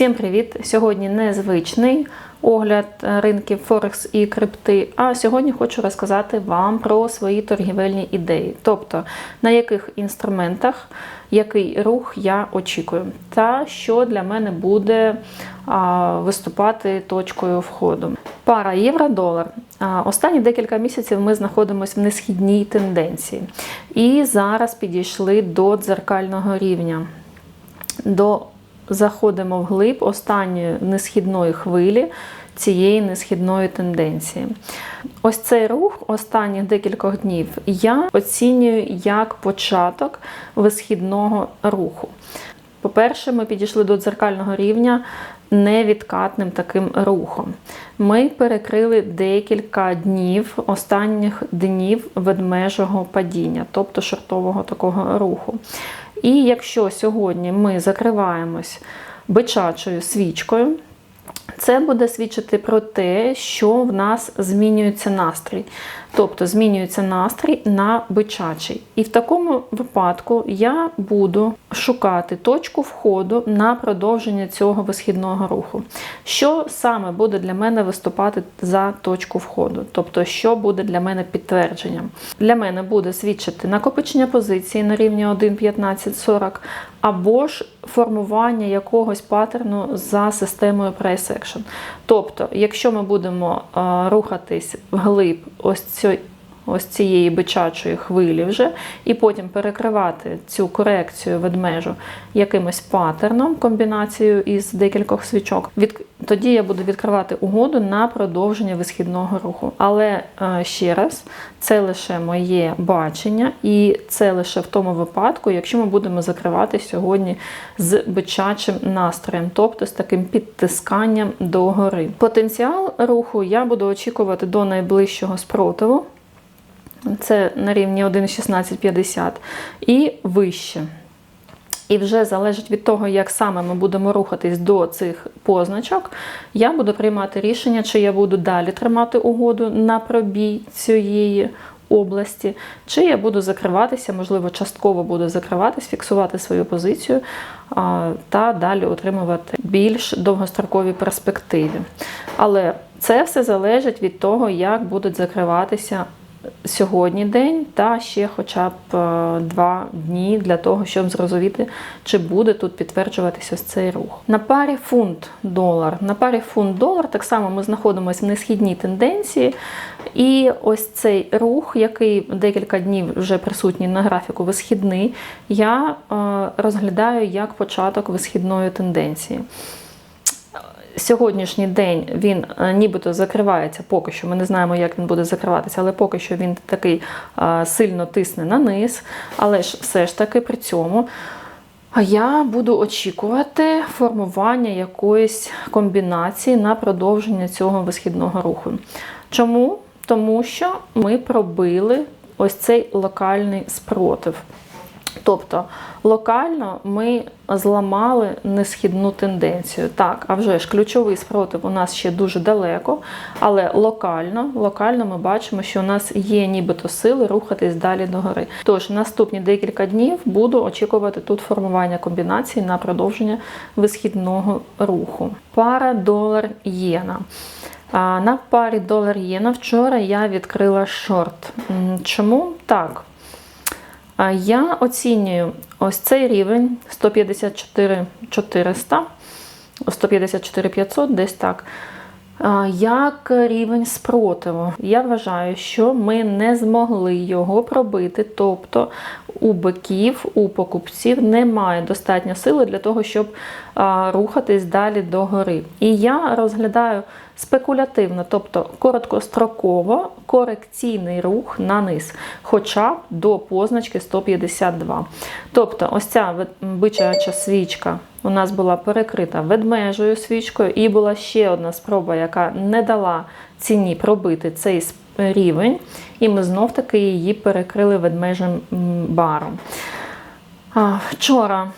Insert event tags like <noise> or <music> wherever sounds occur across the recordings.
Всім привіт! Сьогодні незвичний огляд е, ринків Форекс і крипти. А сьогодні хочу розказати вам про свої торгівельні ідеї, тобто на яких інструментах який рух я очікую, та що для мене буде виступати точкою входу. Пара євро-долар. Останні декілька місяців ми знаходимося в несхідній тенденції. І зараз підійшли до дзеркального рівня. До заходимо вглиб останньої несхідної хвилі цієї несхідної тенденції. Ось цей рух останніх декількох днів я оцінюю як початок висхідного руху. По-перше, ми підійшли до дзеркального рівня невідкатним таким рухом. Ми перекрили декілька днів, останніх днів ведмежого падіння, тобто шортового такого руху. І якщо сьогодні ми закриваємось бичачою свічкою, це буде свідчити про те, що в нас змінюється настрій. Тобто змінюється настрій на бичачий. І в такому випадку я буду шукати точку входу на продовження цього висхідного руху. Що саме буде для мене виступати за точку входу? Тобто, що буде для мене підтвердженням? Для мене буде свідчити накопичення позиції на рівні 1,1540, або ж формування якогось паттерну за системою action. Тобто, якщо ми будемо рухатись вглиб ось ось цієї бичачої хвилі вже, і потім перекривати цю корекцію ведмежу якимось паттерном, комбінацією із декількох свічок, від... тоді я буду відкривати угоду на продовження висхідного руху. Але е, ще раз, це лише моє бачення, і це лише в тому випадку, якщо ми будемо закривати сьогодні з бичачим настроєм, тобто з таким підтисканням до гори. Потенціал руху я буду очікувати до найближчого спротиву. Це на рівні 1,1650 і вище. І вже залежить від того, як саме ми будемо рухатись до цих позначок, я буду приймати рішення, чи я буду далі тримати угоду на пробій цієї області, чи я буду закриватися, можливо, частково буду закриватись, фіксувати свою позицію та далі отримувати більш довгострокові перспективи. Але це все залежить від того, як будуть закриватися сьогодні день, та ще хоча б е, два дні для того, щоб зрозуміти, чи буде тут підтверджуватися ось цей рух. На парі фунт-долар. На парі фунт-долар так само ми знаходимося в несхідній тенденції. І ось цей рух, який декілька днів вже присутній на графіку висхідний, я е, розглядаю як початок висхідної тенденції сьогоднішній день він е, нібито закривається поки що. Ми не знаємо, як він буде закриватися, але поки що він такий е, сильно тисне на низ. Але ж все ж таки при цьому. я буду очікувати формування якоїсь комбінації на продовження цього висхідного руху. Чому? Тому що ми пробили ось цей локальний спротив. Тобто локально ми зламали несхідну тенденцію. Так, а вже ж ключовий спротив у нас ще дуже далеко, але локально локально ми бачимо, що у нас є нібито сили рухатись далі догори. Тож, наступні декілька днів буду очікувати тут формування комбінації на продовження висхідного руху. Пара долар єна. На парі долар єна вчора я відкрила шорт. Чому так? Я оцінюю ось цей рівень 154 400, 154 500, десь так. Як рівень спротиву, я вважаю, що ми не змогли його пробити, тобто у биків, у покупців немає достатньо сили для того, щоб рухатись далі до гори. І я розглядаю спекулятивно, тобто короткостроково корекційний рух на низ, хоча б до позначки 152. Тобто, ось ця бичача свічка у нас була перекрита ведмежою свічкою, і була ще одна спроба, яка не дала ціні пробити цей рівень, і ми знов-таки її перекрили ведмежим баром. Вчора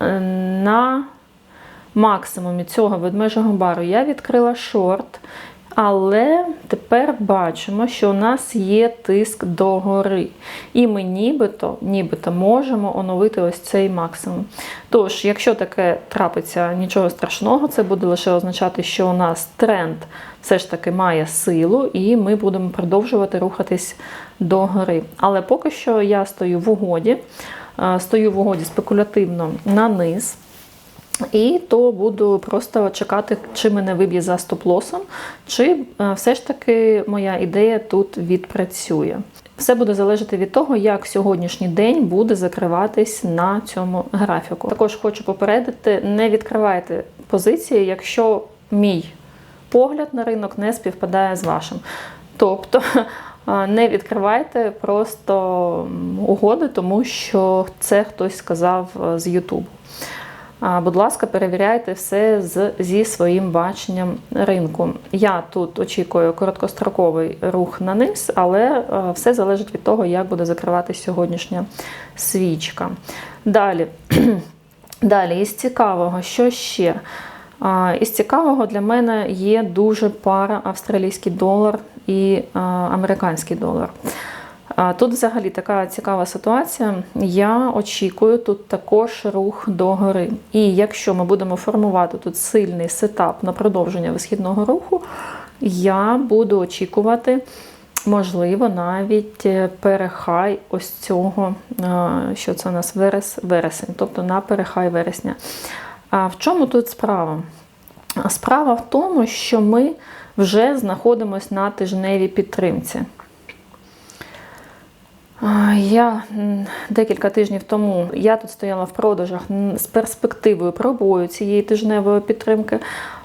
на максимумі цього ведмежого бару я відкрила шорт Але тепер бачимо, що у нас є тиск догори. І ми нібито, нібито можемо оновити ось цей максимум. Тож, якщо таке трапиться, нічого страшного, це буде лише означати, що у нас тренд все ж таки має силу, і ми будемо продовжувати рухатись догори. Але поки що я стою в угоді, е, стою в угоді спекулятивно на низ. І то буду просто чекати, чи мене виб'є за стоп-лосом, чи е, все ж таки моя ідея тут відпрацює. Все буде залежати від того, як сьогоднішній день буде закриватись на цьому графіку. Також хочу попередити: не відкривайте позиції, якщо мій погляд на ринок не співпадає з вашим. Тобто <laughs> е, не відкривайте просто угоди, тому що це хтось сказав е, з Ютубу. Будь ласка, перевіряйте все з, зі своїм баченням ринку. Я тут очікую короткостроковий рух на низ, але е, все залежить від того, як буде закриватися сьогоднішня свічка. Далі, <clears throat> далі із цікавого, що ще? Із цікавого для мене є дуже пара австралійський долар і американський долар. Тут взагалі така цікава ситуація. Я очікую тут також рух догори. І якщо ми будемо формувати тут сильний сетап на продовження висхідного руху, я буду очікувати, можливо, навіть е, перехай ось цього, е, що це у нас верес, вересень, тобто на перехай вересня. А в чому тут справа? Справа в тому, що ми вже знаходимося на тижневій підтримці. Я декілька тижнів тому я тут стояла в продажах з перспективою пробою цієї тижневої підтримки,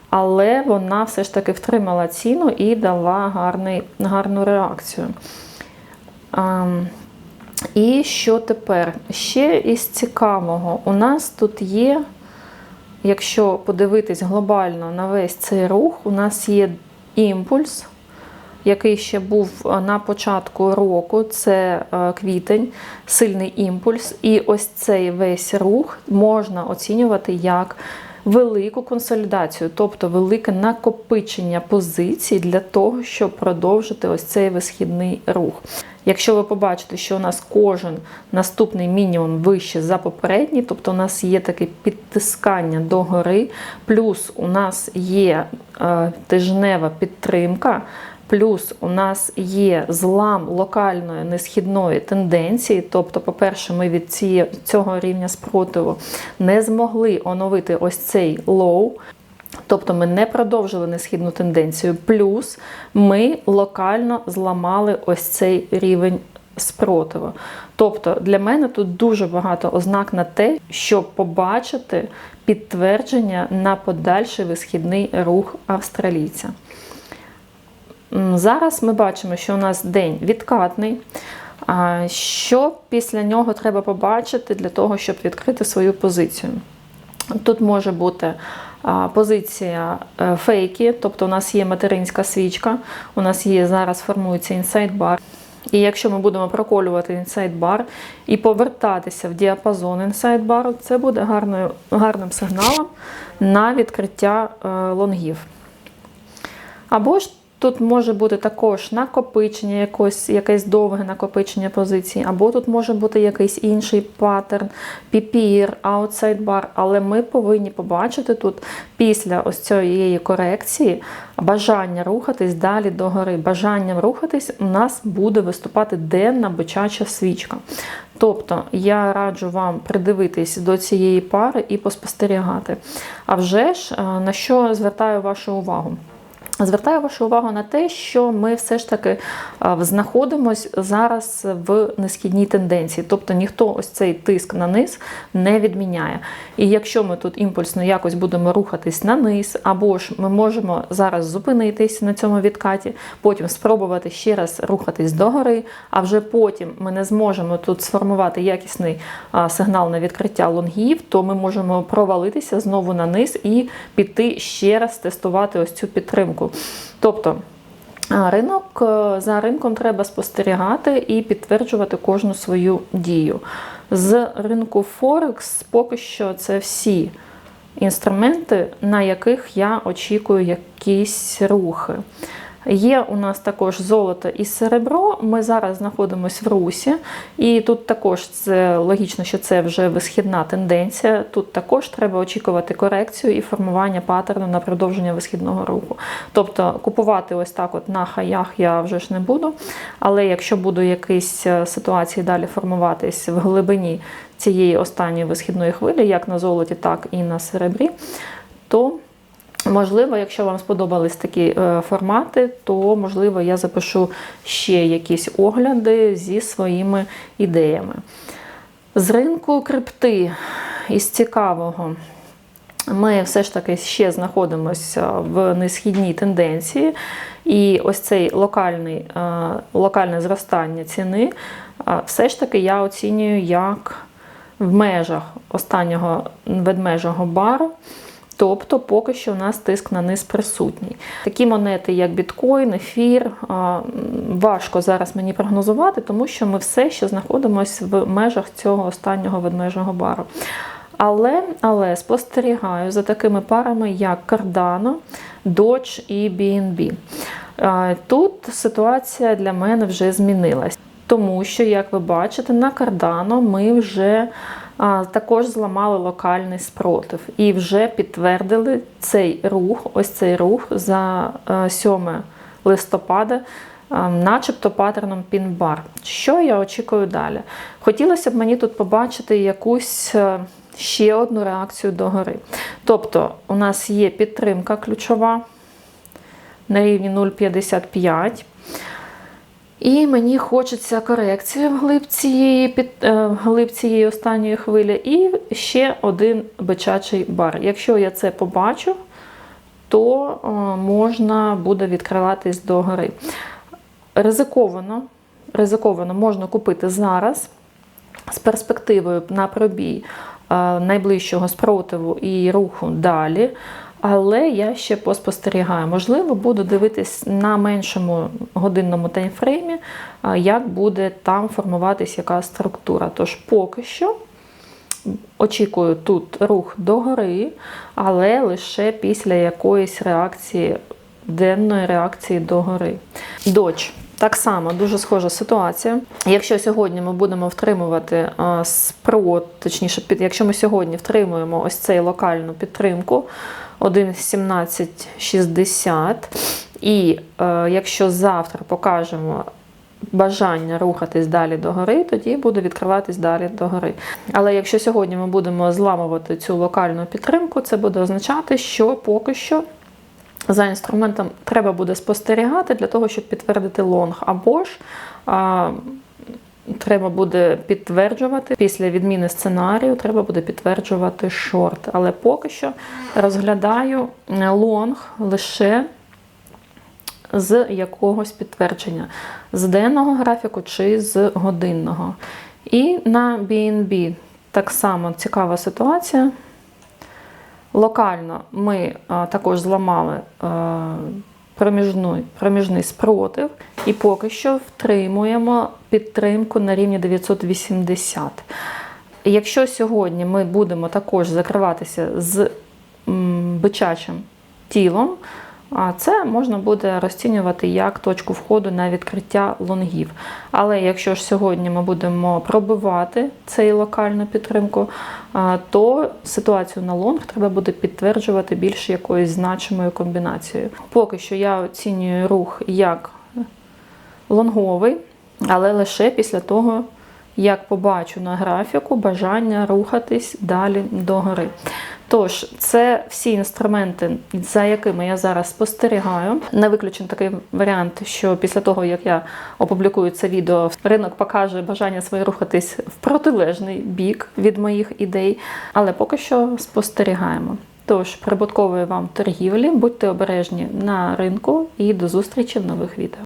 але вона все ж таки втримала ціну і дала гарний, гарну реакцію. І що тепер? Ще із цікавого, у нас тут є, якщо подивитись глобально на весь цей рух, у нас є імпульс який ще був е, на початку року, це е, квітень, сильний імпульс. І ось цей весь рух можна оцінювати як велику консолідацію, тобто велике накопичення позицій для того, щоб продовжити ось цей висхідний рух. Якщо ви побачите, що у нас кожен наступний мінімум вище за попередній, тобто у нас є таке підтискання до гори, плюс у нас є е, тижнева підтримка. Плюс у нас є злам локальної несхідної тенденції. Тобто, по-перше, ми від цього рівня спротиву не змогли оновити ось цей лоу. Тобто ми не продовжили несхідну тенденцію. Плюс ми локально зламали ось цей рівень спротиву. Тобто для мене тут дуже багато ознак на те, щоб побачити підтвердження на подальший висхідний рух австралійця. Зараз ми бачимо, що у нас день відкатний. Що після нього треба побачити для того, щоб відкрити свою позицію? Тут може бути позиція е, фейки, тобто у нас є материнська свічка, у нас є зараз формується інсайд-бар. І якщо ми будемо проколювати інсайд-бар і повертатися в діапазон інсайд-бару, це буде гарною, гарним сигналом на відкриття е, лонгів. Або ж Тут може бути також накопичення, якось, якесь довге накопичення позицій, або тут може бути якийсь інший паттерн, PPR, outside bar, але ми повинні побачити тут після ось цієї корекції бажання рухатись далі до гори. Бажанням рухатись у нас буде виступати денна бичача свічка. Тобто я раджу вам придивитись до цієї пари і поспостерігати. А вже ж, е, на що звертаю вашу увагу? Звертаю вашу увагу на те, що ми все ж таки знаходимося зараз в несхідній тенденції, тобто ніхто ось цей тиск на низ не відміняє. І якщо ми тут імпульсно якось будемо рухатись на низ, або ж ми можемо зараз зупинитись на цьому відкаті, потім спробувати ще раз рухатись догори, а вже потім ми не зможемо тут сформувати якісний сигнал на відкриття лонгів, то ми можемо провалитися знову на низ і піти ще раз тестувати ось цю підтримку. Тобто ринок е, за ринком треба спостерігати і підтверджувати кожну свою дію. З ринку Форекс поки що це всі інструменти, на яких я очікую якісь рухи. Є у нас також золото і серебро. Ми зараз знаходимося в русі, і тут також це логічно, що це вже висхідна тенденція. Тут також треба очікувати корекцію і формування паттерну на продовження висхідного руху. Тобто купувати ось так, от на хаях я вже ж не буду. Але якщо буду якісь е, ситуації далі формуватись в глибині цієї останньої висхідної хвилі, як на золоті, так і на серебрі, то Можливо, якщо вам сподобались такі е, формати, то можливо я запишу ще якісь огляди зі своїми ідеями. З ринку крипти із цікавого. Ми все ж таки ще знаходимося в несхідній тенденції, і ось цей локальний, е, локальне зростання ціни, е, все ж таки я оцінюю як в межах останнього ведмежого бару. Тобто поки що у нас тиск на низ присутній. Такі монети, як біткоін, ефір, важко зараз мені прогнозувати, тому що ми все ще знаходимося в межах цього останнього ведмежого бару. Але але спостерігаю за такими парами, як Cardano, Dodge і BNB. Тут ситуація для мене вже змінилась, тому що, як ви бачите, на Cardano ми вже також зламали локальний спротив і вже підтвердили цей рух, ось цей рух за 7 е, листопада. Е, начебто паттерном пін-бар. Що я очікую далі? Хотілося б мені тут побачити якусь е, ще одну реакцію догори. Тобто, у нас є підтримка ключова на рівні 0,55. І мені хочеться корекції в глиб цієї під, е, в цієї останньої хвилі, і ще один бичачий бар. Якщо я це побачу, то е, можна буде відкриватись до гори. Ризиковано, ризиковано можна купити зараз з перспективою на пробій е, найближчого спротиву і руху далі. Але я ще поспостерігаю. Можливо, буду дивитись на меншому годинному таймфреймі, як буде там формуватись яка структура. Тож поки що очікую тут рух догори, але лише після якоїсь реакції, денної реакції догори. Доч. Так само дуже схожа ситуація. Якщо сьогодні ми будемо втримувати спрот, точніше, якщо ми сьогодні втримуємо ось цей локальну підтримку, 1,1760. І е, якщо завтра покажемо бажання рухатись далі до гори, тоді буде відкриватись далі до гори. Але якщо сьогодні ми будемо зламувати цю локальну підтримку, це буде означати, що поки що. За інструментом треба буде спостерігати для того, щоб підтвердити лонг або ж треба буде підтверджувати після відміни сценарію, треба буде підтверджувати шорт. Але поки що розглядаю лонг лише з якогось підтвердження, з денного графіку чи з годинного. І на BNB так само цікава ситуація. Локально ми а, також зламали а, проміжний, проміжний спротив, і поки що втримуємо підтримку на рівні 980. Якщо сьогодні ми будемо також закриватися з бичачим тілом, це можна буде розцінювати як точку входу на відкриття лонгів. Але якщо ж сьогодні ми будемо пробивати цей локальну підтримку, то ситуацію на лонг треба буде підтверджувати більш якоюсь значимою комбінацією. Поки що я оцінюю рух як лонговий, але лише після того, як побачу на графіку бажання рухатись далі догори. Тож, це всі інструменти, за якими я зараз спостерігаю. Не виключен такий варіант, що після того, як я опублікую це відео, ринок покаже бажання своє рухатись в протилежний бік від моїх ідей. Але поки що спостерігаємо. Тож, прибуткової вам торгівлі, будьте обережні на ринку і до зустрічі в нових відео.